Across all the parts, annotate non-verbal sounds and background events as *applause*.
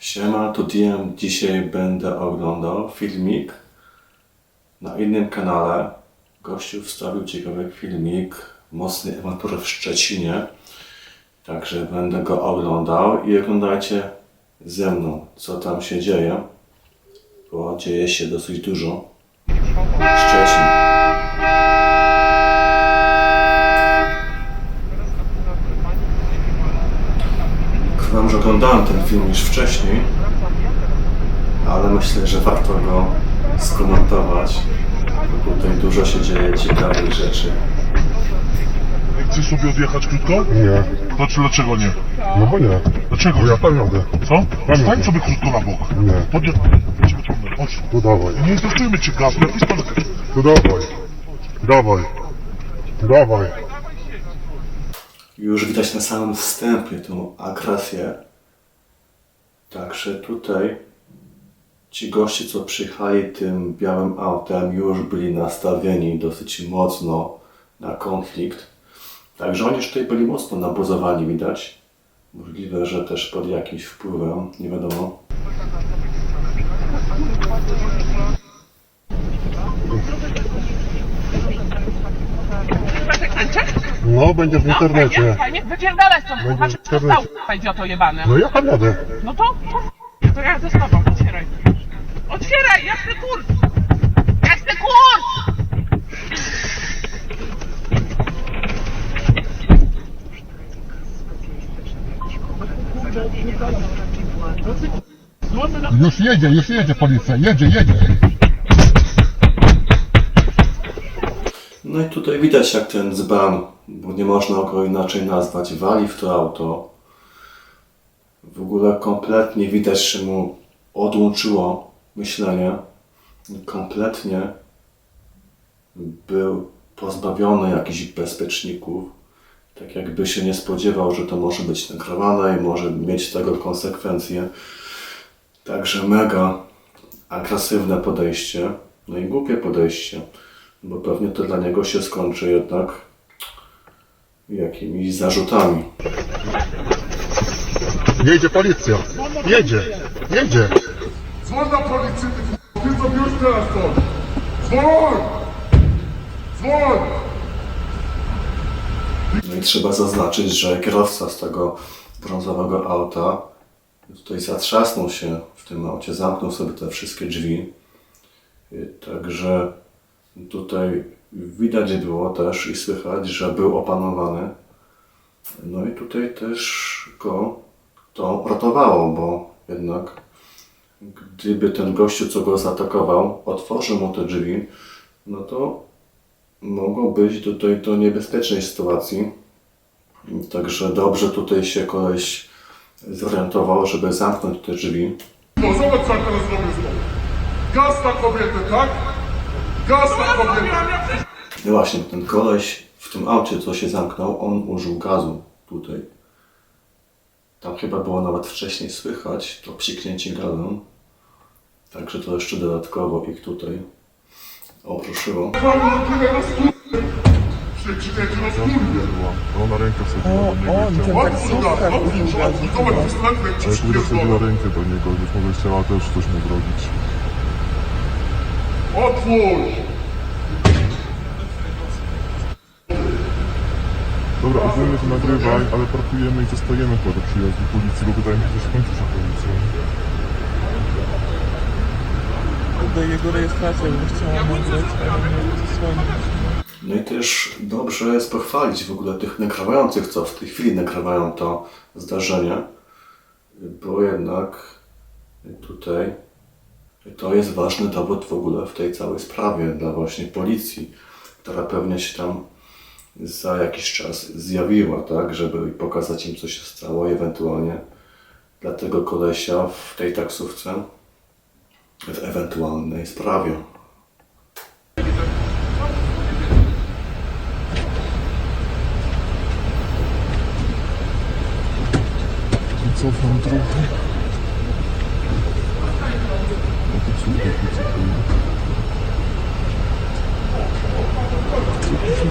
Siema, tu DM. Dzisiaj będę oglądał filmik na innym kanale. Gościu wstawił ciekawy filmik mocnej awantury w Szczecinie. Także będę go oglądał i oglądajcie ze mną, co tam się dzieje. Bo dzieje się dosyć dużo. Szczecin. Powiem, że oglądałem ten film już wcześniej, ale myślę, że warto go skomentować. Bo tutaj dużo się dzieje ciekawych rzeczy. Chcesz sobie odjechać krótko? Nie, To czy dlaczego nie? no bo nie. Dlaczego? Bo ja tam jadę. Co? Pamiętam. Stań sobie krótko na bok. Nie. Cię wyciągnę. Chodź. To dawaj, Nie interesujemy cię gaz, jak pistolet. to dawaj. Dawaj. Dawaj. Już widać na samym wstępie tą agresję. Także tutaj ci goście, co przyjechali tym białym autem, już byli nastawieni dosyć mocno na konflikt. Także oni już tutaj byli mocno nabuzowani, widać. Możliwe, że też pod jakimś wpływem, nie wiadomo. No, będziesz w internecie. Jak fajnie, wypierdalaj stąd, kurwa, Będzie czy to internet. stał, idioto jebany. No ja tam jadę. No to, to, to ja ze sobą, otwieraj. Otwieraj, jak ty kur... Jak ty kur... Już jedzie, już jedzie policja. Jedzie, jedzie. No i tutaj widać jak ten dzban, bo nie można go inaczej nazwać, wali w to auto. W ogóle kompletnie widać, że mu odłączyło myślenie. Kompletnie był pozbawiony jakichś bezpieczników. Tak jakby się nie spodziewał, że to może być nagrywane i może mieć tego konsekwencje. Także mega agresywne podejście, no i głupie podejście, bo pewnie to dla niego się skończy jednak jakimiś zarzutami. Jedzie policja. Jedzie. Jedzie. Dzwoń na policję, ty Ty sobie już telefon. Dzwoń! Dzwoń! No i trzeba zaznaczyć, że kierowca z tego brązowego auta tutaj zatrzasnął się w tym aucie, zamknął sobie te wszystkie drzwi. Także tutaj widać było też i słychać, że był opanowany. No i tutaj też go to ratowało, bo jednak gdyby ten gościu, co go zaatakował, otworzył mu te drzwi, no to mogło być tutaj do niebezpiecznej sytuacji. Także dobrze tutaj się koleś zorientował, żeby zamknąć te drzwi. No zobacz co teraz robię znowu. Gaz na tak? Gaz na kobietę. No właśnie, ten koleś w tym aucie, co się zamknął, on użył gazu tutaj. Tam chyba było nawet wcześniej słychać to psiknięcie gazem. Także to jeszcze dodatkowo ich tutaj opruszyło. Możliwe rozkurwie. Przeczytajcie rozkurwie. Ona rękę wsadziła do niego i chciała... Otwórz, otwórz. Zobacz, pistolet jak ci Uda wsadziła przypierdolę. rękę do niego, być może chciała też coś mu zrobić. Otwórz! Dobra, ogólnie to nagrywaj, ale parkujemy i zostajemy chyba do przyjazdu policji, bo wydaje mi się, że skończy się policją. do jego rejestracji, bym chciała nagrać, ale nie zasłonić. No i też dobrze jest pochwalić w ogóle tych nagrywających, co w tej chwili nagrywają to zdarzenie, bo jednak tutaj to jest ważny dowód w ogóle w tej całej sprawie dla właśnie policji, która pewnie się tam za jakiś czas zjawiła, tak, żeby pokazać im, co się stało i ewentualnie dla tego kolesia w tej taksówce w ewentualnej sprawie. Cofam trochę.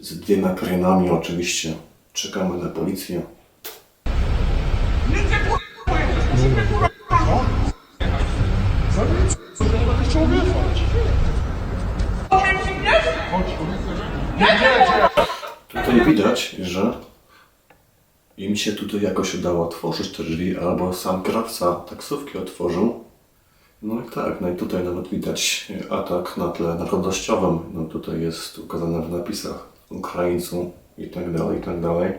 z dwiema krenami oczywiście. Czekamy na policję. Tutaj widać, że im się tutaj jakoś udało otworzyć te drzwi, albo sam kierowca taksówki otworzył. No i tak, no i tutaj nawet widać atak na tle narodowościowym. No tutaj jest ukazane w napisach Ukraińców i tak dalej, i tak dalej.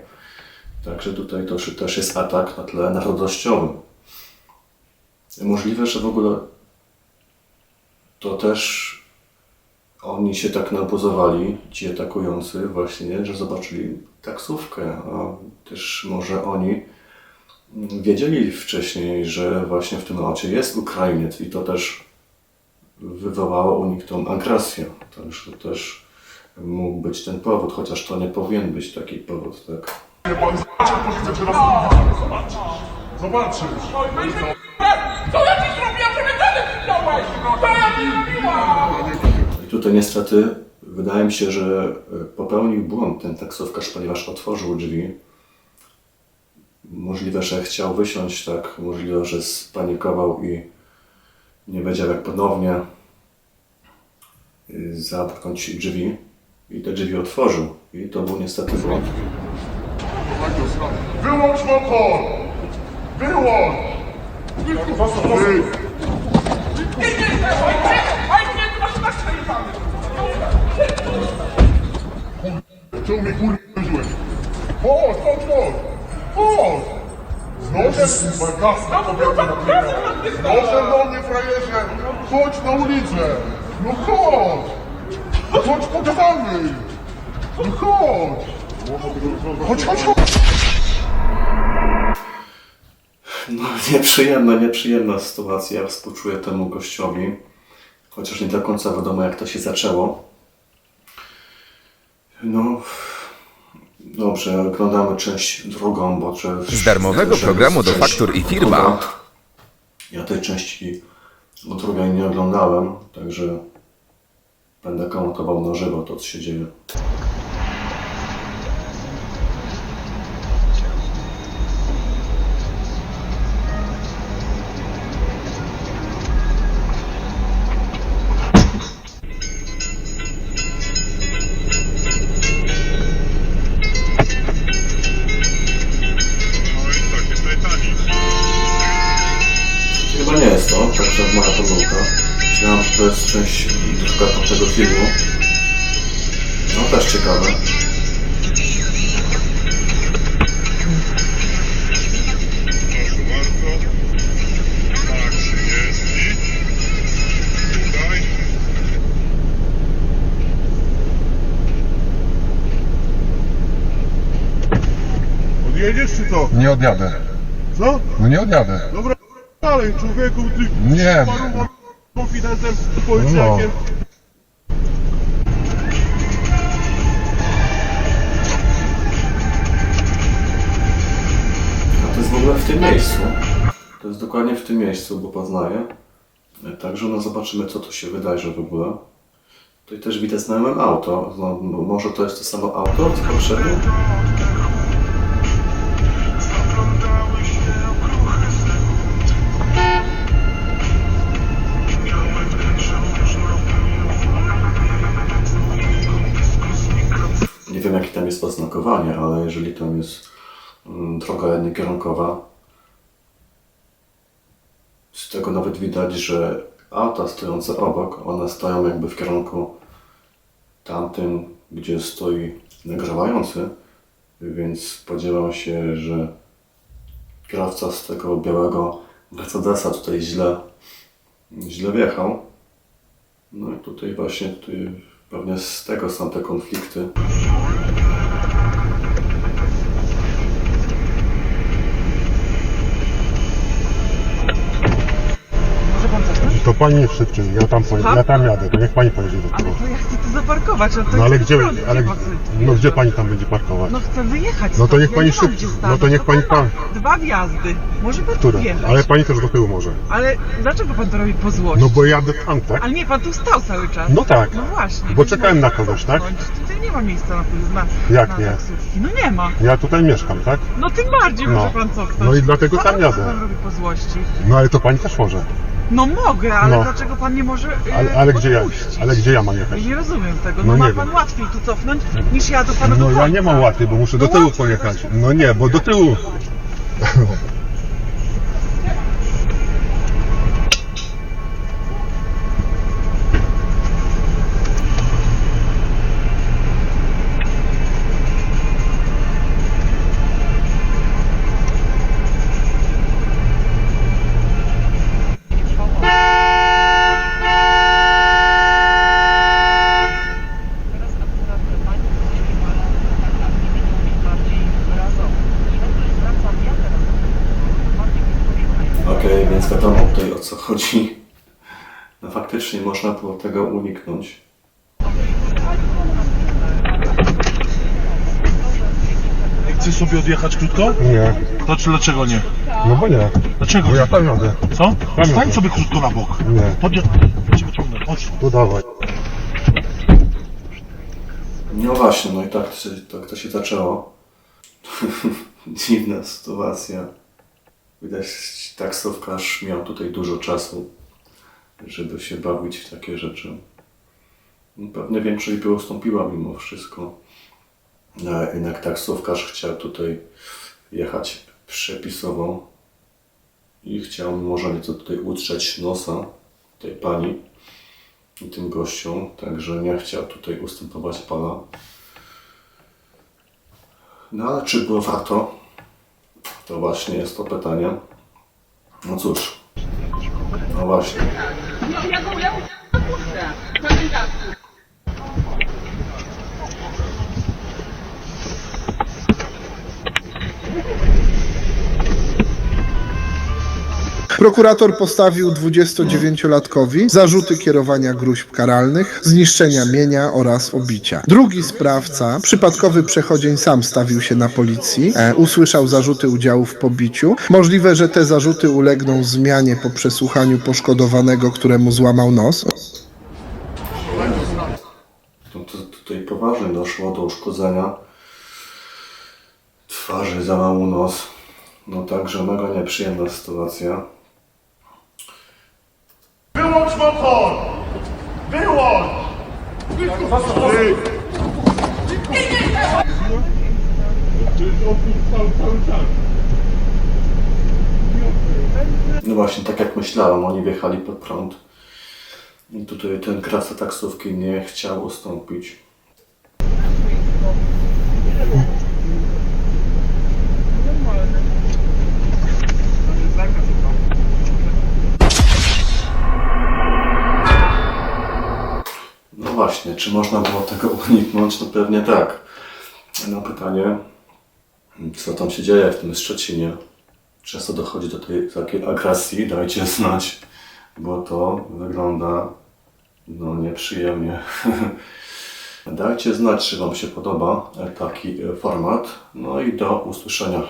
Także tutaj to też- jest atak na tle narodowościowym. Możliwe, że w ogóle to też oni się tak nabuzowali, ci atakujący właśnie, że zobaczyli taksówkę, a też może oni wiedzieli wcześniej, że właśnie w tym aucie jest Ukrainiec i to też wywołało u nich tą agresję. Także to też mógł być ten powód, chociaż to nie powinien być taki powód, tak? Policję, zobaczysz. Co ja ci zrobiłam, żeby gazę ci dałeś? Co ja ci zrobiłam? I tutaj niestety wydaje mi się, że e, popełnił błąd ten taksówkarz, ponieważ otworzył drzwi. Możliwe, że chciał wysiąść, tak, możliwe, że spanikował i nie wiedział jak ponownie y, zamknąć drzwi i te drzwi otworzył. I to był niestety błąd. Wyłącz motor! Wyłącz! Wy! Czemu mnie kurwa? Chodź, chodź, chodź! Chodź! Z nożem, moja gazka kobieta na. Z nożem do mnie, frajerze! Chodź na ulicę! No chodź! Chodź, pogadamy! No chodź! Chodź, chodź, chodź! No, nieprzyjemna, nieprzyjemna sytuacja. Współczuję temu gościowi, chociaż nie do końca wiadomo, jak to się zaczęło. No, dobrze, oglądamy część drugą, bo że, Z darmowego że programu do część faktur i firma. druga. Ja tej części drugiej nie oglądałem, także będę komentował na żywo to, co się dzieje. Chyba nie jest to, także moja pomyłka. Myślałem, że to jest część druga tamtego filmu. No też ciekawe. Proszę bardzo. Tak, 30. Tutaj. Odjedziesz czy co? Nie odjadę. Co? No nie odjadę. Dobra, dalej człowieku, ty Nie. paru konfidentem, policjakiem. A to jest w ogóle w tym miejscu. To jest dokładnie w tym miejscu, bo poznaję. Także no zobaczymy, co tu się wydarzy w ogóle. Tutaj też widać znajome auto. No, może to jest to samo auto, co poprzednie? Jest oznakowanie, ale jeżeli tam jest mm, droga jednikierunkowa, z tego nawet widać, że auta stojące obok, one stoją jakby w kierunku tamtym, gdzie stoi nagrzewający, więc spodziewam się, że kierowca z tego białego Mercedesa tutaj źle, źle wjechał. No i tutaj właśnie tutaj pewnie z tego są te konflikty. Pani nie szybciej, ja tam, pojedę, ja tam jadę, to niech pani pojedzie do Ale tego. to ja chcę tu zaparkować, a to No ale jest gdzie, ale, gdzie no gdzie pani tam będzie parkować? No chcę wyjechać No to stąd, niech ja pani nie mam szybciej- gdzie no to niech pani pan Dwa wjazdy. Może pan Które? wjechać. Ale pani też do tyłu może. Ale dlaczego pan to robi po złości? No bo jadę tam, tak? Ale nie, pan tu stał cały czas. No tak. No właśnie. Bo czekałem na kogoś, tak? Tutaj nie ma miejsca na, na, Jak na nie? taksówki. No nie ma. Ja tutaj mieszkam, tak? No tym bardziej No. może pan cofnąć. No i dlatego Co- tam co jadę. pan robi po złości? No ale to pani też może. No mogę, ale No. dlaczego pan nie może yy, Ale, ale, gdzie, ja, odpuścić? ale gdzie ja mam jechać? Ja nie rozumiem tego. No No, nie ma wiem. pan łatwiej tu cofnąć niż ja do pana do No ja końca. nie mam łatwiej, bo muszę do No tyłu łatwiej pojechać. No nie, bo do tyłu. *laughs* chodzi. No faktycznie można było tego uniknąć. Chcesz sobie odjechać krótko? Nie. To czy dlaczego nie? No bo nie. Dlaczego? Bo ja tam jadę. Co? Stań sobie krótko na bok. Nie. Wyciągnę. Chodź. To dawaj. No właśnie, no i tak, to się- tak to się zaczęło. *laughs* Dziwna sytuacja. Widać, taksówkarz miał tutaj dużo czasu, żeby się bawić w takie rzeczy. Pewnie większość by ustąpiła mimo wszystko. No, a jednak taksówkarz chciał tutaj jechać przepisowo i chciał może nieco tutaj utrzeć nosa tej pani i tym gościom, także nie chciał tutaj ustępować pana. No ale czy było warto? To właśnie jest to pytanie. No cóż. No właśnie. Prokurator postawił 29-latkowi zarzuty kierowania gruźb karalnych, zniszczenia mienia oraz obicia. Drugi sprawca, przypadkowy przechodzień, sam stawił się na policji, e, usłyszał zarzuty udziału w pobiciu. Możliwe, że te zarzuty ulegną zmianie po przesłuchaniu poszkodowanego, któremu złamał nos. To, tutaj poważnie doszło do uszkodzenia twarzy, załamał nos. No także mega nieprzyjemna sytuacja. Wyłącz motor! Wyłącz! No właśnie, tak jak myślałem, oni wjechali pod prąd. I tutaj ten krawca taksówki nie chciał ustąpić. No właśnie, czy można było tego *laughs* uniknąć? No pewnie tak. No pytanie, co tam się dzieje w tym Szczecinie? Często dochodzi do tej takiej agresji, dajcie znać, bo to wygląda no nieprzyjemnie. *laughs* Dajcie znać, czy Wam się podoba taki format. No i do usłyszenia.